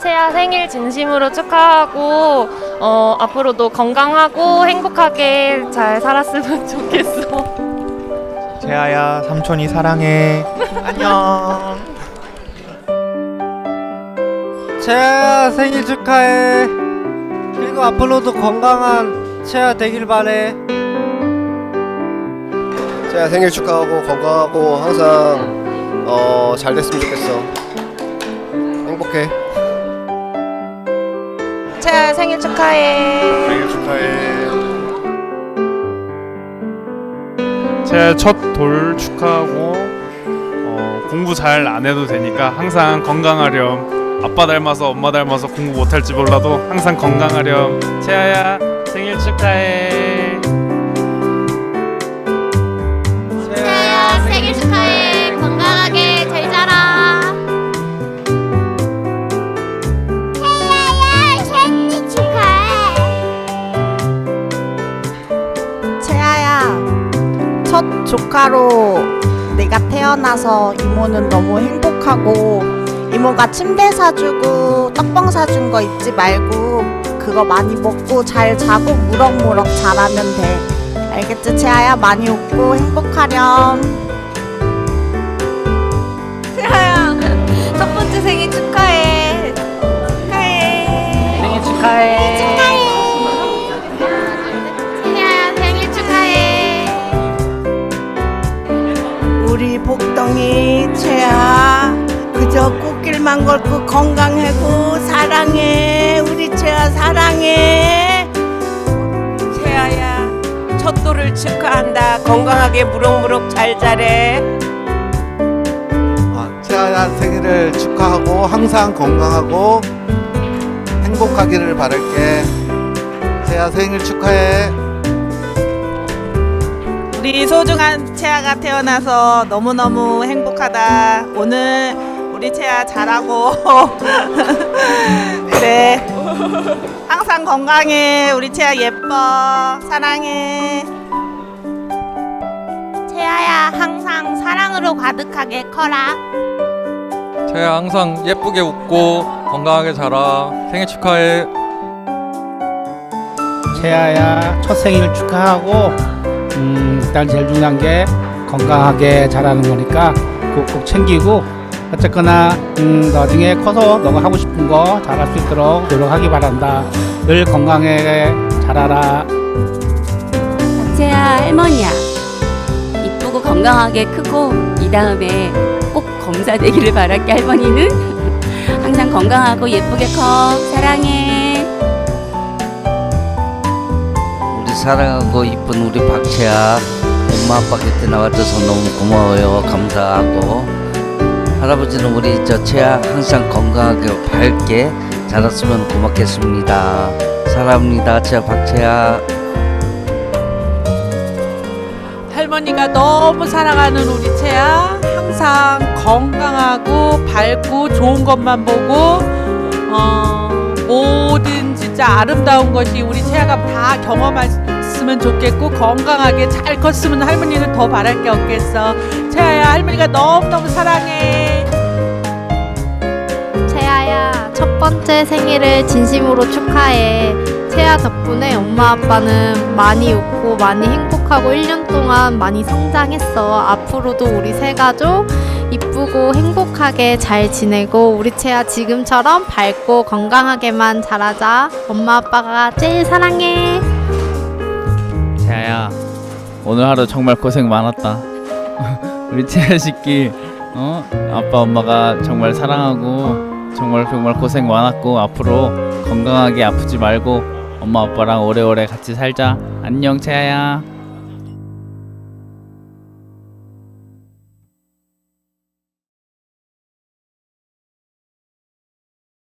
채아 생일 진심으로 축하하고 어, 앞으로도 건강하고 행복하게 잘 살았으면 좋겠어. 재아야 삼촌이 사랑해 안녕 채아 생일 축하해. 그리고 앞으로도 건강한 채아 되길 바래. 제가 생일 축하하고 건강하고 항상 어, 잘 됐으면 좋겠어. 행복해. 채아 생일 축하해. 생일 축하해. 제첫 돌 축하하고 어, 공부 잘 안 해도 되니까 항상 건강하렴. 아빠 닮아서 엄마 닮아서 공부 못할지 몰라도 항상 건강하렴. 채아야 생일 축하해 조카로 내가 태어나서 이모는 너무 행복하고 이모가 침대 사주고 떡봉 사준 거 잊지 말고 그거 많이 먹고 잘 자고 무럭무럭 자라면 돼. 알겠지, 채아야? 많이 웃고 행복하렴. 채아야, 첫 번째 생일 축하 우리 복덩이 채아 그저 꽃길만 걸고 건강하고 사랑해. 우리 채아 사랑해. 채아야 첫 돌을 축하한다. 건강하게 무럭무럭 잘 자래. 아, 채아야 생일을 축하하고 항상 건강하고 행복하기를 바랄게. 채아 생일 축하해. 우리 소중한 채아가 태어나서 너무너무 행복하다. 오늘 우리 채아 잘하고. 그래. 항상 건강해. 우리 채아 예뻐. 사랑해. 채아야 항상 사랑으로 가득하게 커라. 채야 항상 예쁘게 웃고 건강하게 자라. 생일 축하해. 채아야 첫 생일 축하하고 음, 일단 제일 중요한 게 건강하게 자라는 거니까 그거 꼭 챙기고 어쨌거나 음, 나중에 커서 너가 하고 싶은 거 잘할 수 있도록 노력하기 바란다. 늘 건강하게 자라라. 채아 할머니야. 이쁘고 건강하게 크고 이 다음에 꼭 검사되기를 바랄게 할머니는 항상 건강하고 예쁘게 커 사랑해. 사랑하고 이쁜 우리 박채아. 엄마 아빠 곁에 나와줘서 너무 고마워요. 감사하고. 할아버지는 우리 저 채아 항상 건강하게 밝게 자랐으면 고맙겠습니다. 사랑합니다 채아 박채아. 할머니가 너무 사랑하는 우리 채아 항상 건강하고 밝고 좋은 것만 보고 진짜 아름다운 것이 우리 채아가 다 경험했으면 좋겠고 건강하게 잘 컸으면 할머니는 더 바랄 게 없겠어. 채아야 할머니가 너무너무 사랑해. 채아야 첫 번째 생일을 진심으로 축하해. 채아 덕분에 엄마 아빠는 많이 웃고 많이 행복하고 1년 동안 많이 성장했어. 앞으로도 우리 세 가족 이쁘고 행복하게 잘 지내고 우리 채아 지금처럼 밝고 건강하게만 자라자. 엄마 아빠가 제일 사랑해. 채아야 오늘 하루 정말 고생 많았다. 우리 채아 새끼 어? 아빠 엄마가 정말 사랑하고 정말 정말 고생 많았고 앞으로 건강하게 아프지 말고 엄마 아빠랑 오래오래 같이 살자. 안녕 채아야